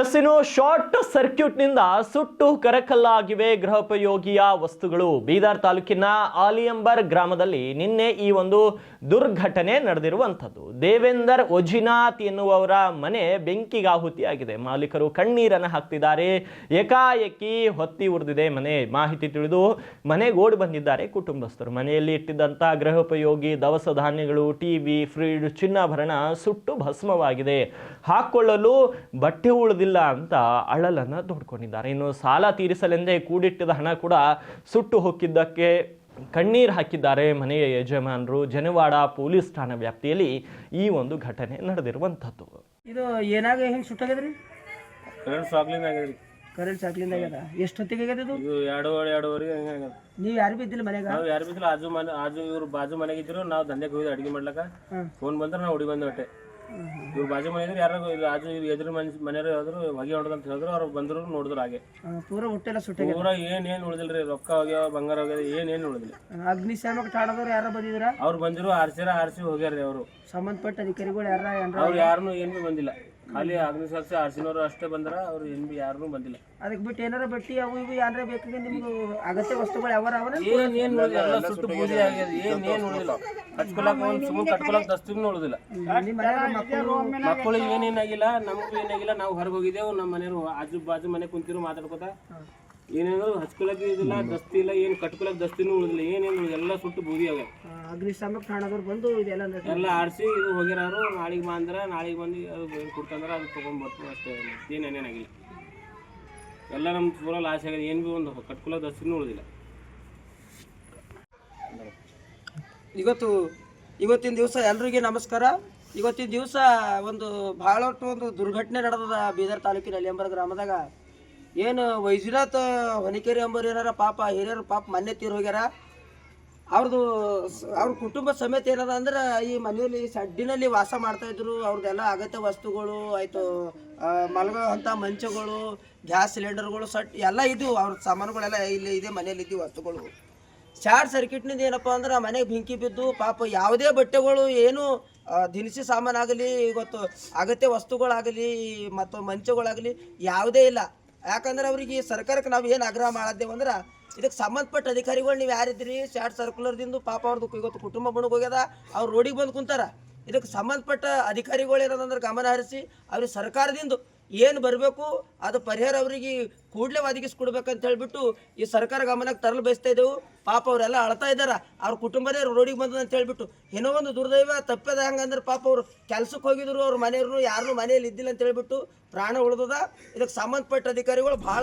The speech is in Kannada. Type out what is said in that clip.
ಎಸ್ ಶಾರ್ಟ್ ಶಾರ್ಟ್ ಸರ್ಕ್ಯೂಟ್ನಿಂದ ಸುಟ್ಟು ಕರಕಲ್ಲಾಗಿವೆ ಗೃಹೋಪಯೋಗಿಯ ವಸ್ತುಗಳು. ಬೀದರ್ ತಾಲೂಕಿನ ಆಲಿಯಂಬರ್ ಗ್ರಾಮದಲ್ಲಿ ನಿನ್ನೆ ಈ ಒಂದು ದುರ್ಘಟನೆ ನಡೆದಿರುವಂಥದ್ದು. ದೇವೇಂದರ್ ಒಜಿನಾಥ್ ಎನ್ನುವವರ ಮನೆ ಬೆಂಕಿಗಾಹುತಿಯಾಗಿದೆ. ಮಾಲೀಕರು ಕಣ್ಣೀರನ್ನು ಹಾಕ್ತಿದ್ದಾರೆ. ಏಕಾಏಕಿ ಹೊತ್ತಿ ಉರಿದಿದೆ ಮನೆ. ಮಾಹಿತಿ ತಿಳಿದು ಮನೆಗೆ ಓಡಿ ಬಂದಿದ್ದಾರೆ ಕುಟುಂಬಸ್ಥರು. ಮನೆಯಲ್ಲಿ ಇಟ್ಟಿದ್ದಂಥ ಗೃಹೋಪಯೋಗಿ ದವಸ ಧಾನ್ಯಗಳು, ಟಿವಿ, ಫ್ರಿಡ್ಜ್, ಚಿನ್ನಾಭರಣ ಸುಟ್ಟು ಭಸ್ಮವಾಗಿದೆ. ಹಾಕೊಳ್ಳಲು ಬಟ್ಟೆ ಉಳಿದಿಲ್ಲ ಅಂತ ಅಳಲನ್ನು ದೊಡ್ಕೊಂಡಿದ್ದಾರೆ. ಇನ್ನು ಸಾಲ ತೀರಿಸಲೆಂದೇ ಕೂಡಿಟ್ಟಿದ ಹಣ ಕೂಡ ಸುಟ್ಟು ಹೋಗಿದ್ದಕ್ಕೆ ಕಣ್ಣೀರು ಹಾಕಿದ್ದಾರೆ ಮನೆಯ ಯಜಮಾನರು. ಜನವಾಡ ಪೊಲೀಸ್ ಠಾಣಾ ವ್ಯಾಪ್ತಿಯಲ್ಲಿ ಈ ಒಂದು ಘಟನೆ ನಡೆದಿರುವಂಥದ್ದು. ಇದು ಏನಾಗ ಹೆಂಗೆ ಸುಟ್ಟಾಗಿದ್ರಿ ಕರೆಂಟ್ ಸಾಕ್ಲಿಂದ ಆಗ್ಯದ್ರಿ. ಕರೆಂಟ್ ಸಾಕ್ಲಿಂದ ಆಗ್ಯದ? ಎಷ್ಟು ಹೊತ್ತಿಗೆ ಆಗ್ಯದ ಇದು? ಇದು ಎರಡೂವರೆ ಎರಡೂವರೆಗೆ ಹಂಗೆ ಆಗ್ಯದ? ನೀವು ಯಾರು ಬಿದ್ದಿಲ್ಲ ಮನೆಗ? ನಾವು ಯಾರು ಬಿದ್ದಿಲ್ಲ ಆಜು ಮನೆ ಆಜು ಇವ್ರು ಬಾಜು ಮನೆಗೆ ಇದ್ರು ನಾವು ದಂಧೆಗೆ ಹೋಗಿದ್ವಿ ಅಡಿಗೆ ಮಾಡ್ಲಕ್ಕ. ಫೋನ್ ಬಂದ್ರೆ ನಾವು ಹುಡಿ ಬಂದು ಹೊಟ್ಟೆ ಇವ್ರು ಬಾಜು ಮನೆ ಇದ್ರೆ ಯಾರು ಇಲ್ಲ ಆಜು ಇವ್ರು ಎದುರು ಮನೆ ಮನೆಯವ್ರು ಹೇಳಿದ್ರು ಹೊಗೆ ಹೊಡೆದು ಅಂತ ಹೇಳಿದ್ರು ಅವ್ರು ಬಂದ್ರು ನೋಡಿದ್ರು ಹಾಗೆ. ಪೂರ ಹುಟ್ಟೆಲ್ಲ ಸುಟ್ಟೆ ಪೂರ ಏನ್ ಏನ್ ಉಳಿದಿಲ್ರಿ ರೊಕ್ಕ ಹೋಗ್ಯಾವ ಬಂಗಾರ ಹೋಗ್ಯದ ಏನ್ ಏನ್ ಉಳಿದಿಲ್ಲ ಅಗ್ನಿಶಾಮಕ ಠಾಣದವ್ರು ಯಾರ ಬಂದಿದ್ರ? ಅವ್ರು ಬಂದ್ರು ಆರ್ಸಿರ ಆರ್ಸಿ ಹೋಗ್ಯಾರ್ರಿ ಅವರು. ಸಂಬಂಧಪಟ್ಟ ಅಧಿಕಾರಿಗಳು ಯಾರ ಏನ್ರ ಅವ್ರು ಯಾರನ್ನು ಏನು ಬಂದಿಲ್ಲ. ಖಾಲಿ ಅಗ್ನಿಶಾಸ ಆರ್ಸಿನವರು ಅಷ್ಟೇ ಬಂದ್ರ ಅವ್ರು ಏನ್ ಬಿ ಯಾರು ಬಂದಿಲ್ಲ. ಅದಕ್ಕೆ ಬಿಟ್ಟು ಏನಾರ ಬಟ್ಟಿ ಅವು ಇವು ಏನಾರ ಬೇಕು ನಿಮ್ಗೆ ಅಗತ್ಯ ವಸ್ತುಗಳು ಯಾವ ಅವರ ಏನ್ ಏನ್ ಉಳಿದಿಲ್ಲ ಎಲ್ಲ ಸುಟ್ಟು ಬೂದಿ ಆಗ್ಯದ ಏನ್ ಏನ್ ಉಳಿದಿಲ್ಲ ಕಟ್ಕೊಳಕ್ ಒಂದ್ ಸುಮ್ಮನೆ ಕಟ್ಕೊಳಕ್ ದಸ್ತಿನೂ ಉಳಿದಿಲ್ಲ ಮಕ್ಕಳಿಗೆ ಏನೇನಾಗಿಲ್ಲ ನಮಗೂ ಏನಾಗಿಲ್ಲ ನಾವು ಹೊರಗೆ ಹೋಗಿದ್ದೆವು ನಮ್ಮ ಮನೆಯವರು ಆಜು ಬಾಜು ಮನೆ ಕುಂತಿರು ಮಾತಾಡ್ಕೋತ. ಏನೇನು ಹಚ್ಕೊಳಕ್ಕೆ ಇದಿಲ್ಲ ದಸ್ತಿ ಇಲ್ಲ ಏನು ಕಟ್ಕೊಳಕ್ ದಸ್ತಿನೂ ಉಳಿದಿಲ್ಲ ಏನೇನು ಎಲ್ಲ ಸುಟ್ಟು ಬೂದಿ ಆಗ್ಯಾವ ಅಗ್ನಿಶಾಮಕ ಠಾಣದವ್ರು ಬಂದು ಇದೆಲ್ಲ ಎಲ್ಲ ಆಡಿಸಿ ಇದು ಹೋಗಿರೋರು ನಾಳೆಗೆ ಬಾ ಅಂದ್ರೆ ನಾಳೆಗೆ ಬಂದು ಅದು ಕೊಡ್ತಂದ್ರೆ ಅದು ತೊಗೊಂಡ್ಬರ್ತೀವಿ ಅಷ್ಟೇ ಏನೇನೇನಾಗಿಲ್ಲ ಏನೇನಾಗಿಲ್ಲ ಎಲ್ಲ ನಮ್ಮ ಪೂರ ಲಾಸ್ ಆಗಿದೆ ಏನು ಭೀ ಒಂದು ಕಟ್ಕೊಳಕ್ ದಸ್ತಿನೂ ಉಳಿದಿಲ್ಲ. ಇವತ್ತು ಇವತ್ತಿನ ದಿವಸ ಎಲ್ರಿಗೂ ನಮಸ್ಕಾರ. ಇವತ್ತಿನ ದಿವಸ ಒಂದು ಭಾಳಷ್ಟು ಒಂದು ದುರ್ಘಟನೆ ನಡೆದದ ಬೀದರ್ ತಾಲೂಕಿನ ಅಲಿಯಂಬರ ಗ್ರಾಮದಾಗ. ಏನು ವೈಜುನಾಥ್ ಹೊನಿಕೇರಿ ಅಂಬರ್ ಏನಾರ ಪಾಪ, ಹಿರಿಯರು ಪಾಪ ಮನೆ ತೀರ್ ಹೋಗ್ಯಾರ. ಅವ್ರದ್ದು ಅವ್ರ ಕುಟುಂಬ ಸಮೇತ ಏನಾರ ಅಂದ್ರೆ ಈ ಮನೆಯಲ್ಲಿ ಸಡ್ಡಿನಲ್ಲಿ ವಾಸ ಮಾಡ್ತಾ ಇದ್ರು. ಅವ್ರದ್ದೆಲ್ಲ ಅಗತ್ಯ ವಸ್ತುಗಳು, ಆಯಿತು ಮಲಗೋ ಮಂಚಗಳು, ಗ್ಯಾಸ್ ಸಿಲಿಂಡರ್ಗಳು, ಸಟ್, ಎಲ್ಲ ಇದ್ವು. ಅವ್ರ ಸಾಮಾನುಗಳೆಲ್ಲ ಇಲ್ಲಿ ಇದೆ, ಮನೆಯಲ್ಲಿ ಇದ್ದು ವಸ್ತುಗಳು. ಶಾರ್ಟ್ ಸರ್ಕ್ಯೂಟ್ನಿಂದ ಏನಪ್ಪ ಅಂದ್ರೆ ಮನೆಗೆ ಬೆಂಕಿ ಬಿದ್ದು ಪಾಪ ಯಾವುದೇ ಬಟ್ಟೆಗಳು, ಏನು ದಿನಸಿ ದಿನಸಿ ಸಾಮಾನಾಗಲಿ ಇವತ್ತು ಅಗತ್ಯ ವಸ್ತುಗಳಾಗಲಿ ಮತ್ತು ಮಂಚಗಳಾಗಲಿ, ಯಾವುದೇ ಇಲ್ಲ. ಯಾಕಂದ್ರೆ ಅವ್ರಿಗೆ ಸರ್ಕಾರಕ್ಕೆ ನಾವು ಏನು ಆಗ್ರಹ ಮಾಡಿದ್ದೇವೆ ಅಂದ್ರೆ ಇದಕ್ಕೆ ಸಂಬಂಧಪಟ್ಟ ಅಧಿಕಾರಿಗಳು ನೀವು ಯಾರಿದ್ರಿ? ಶಾರ್ಟ್ ಸರ್ಕ್ಯುಲರ್ದಿಂದ ಪಾಪ ಅವ್ರದ್ದು ಇವತ್ತು ಕುಟುಂಬ ಬಣಗ್ ಹೋಗ್ಯದ, ಅವ್ರು ರೋಡಿಗೆ ಬಂದು ಕುಂತಾರ. ಇದಕ್ಕೆ ಸಂಬಂಧಪಟ್ಟ ಅಧಿಕಾರಿಗಳು ಏನದಂದ್ರೆ ಗಮನ ಹರಿಸಿ ಅವ್ರಿಗೆ ಸರ್ಕಾರದಿಂದ ಏನು ಬರಬೇಕು, ಅದು ಪರಿಹಾರ ಅವರಿಗೆ ಕೂಡಲೇ ಒದಗಿಸ್ಕೊಡ್ಬೇಕಂತ ಹೇಳಿಬಿಟ್ಟು ಈ ಸರ್ಕಾರ ಗಮನಕ್ಕೆ ತರಲು ಬಯಸ್ತಾ ಇದ್ದೆವು. ಪಾಪ ಅವರೆಲ್ಲ ಅಳ್ತಾ ಇದ್ದಾರೆ. ಅವ್ರ ಕುಟುಂಬನೇ ರೋಡಿಗೆ ಬಂದದ ಅಂತ ಹೇಳ್ಬಿಟ್ಟು ಏನೋ ಒಂದು ದುರ್ದೈವ ತಪ್ಪದ ಹಂಗಂದ್ರೆ ಪಾಪ ಅವರು ಕೆಲ್ಸಕ್ಕೆ ಹೋಗಿದ್ರು ಅವ್ರ ಮನೆಯವ್ರು ಯಾರನ್ನೂ ಮನೆಯಲ್ಲಿ ಇದ್ದಿಲ್ಲ ಅಂತ ಹೇಳ್ಬಿಟ್ಟು ಪ್ರಾಣ ಉಳಿದದ. ಇದಕ್ಕೆ ಸಂಬಂಧಪಟ್ಟ ಅಧಿಕಾರಿಗಳು ಭಾಳ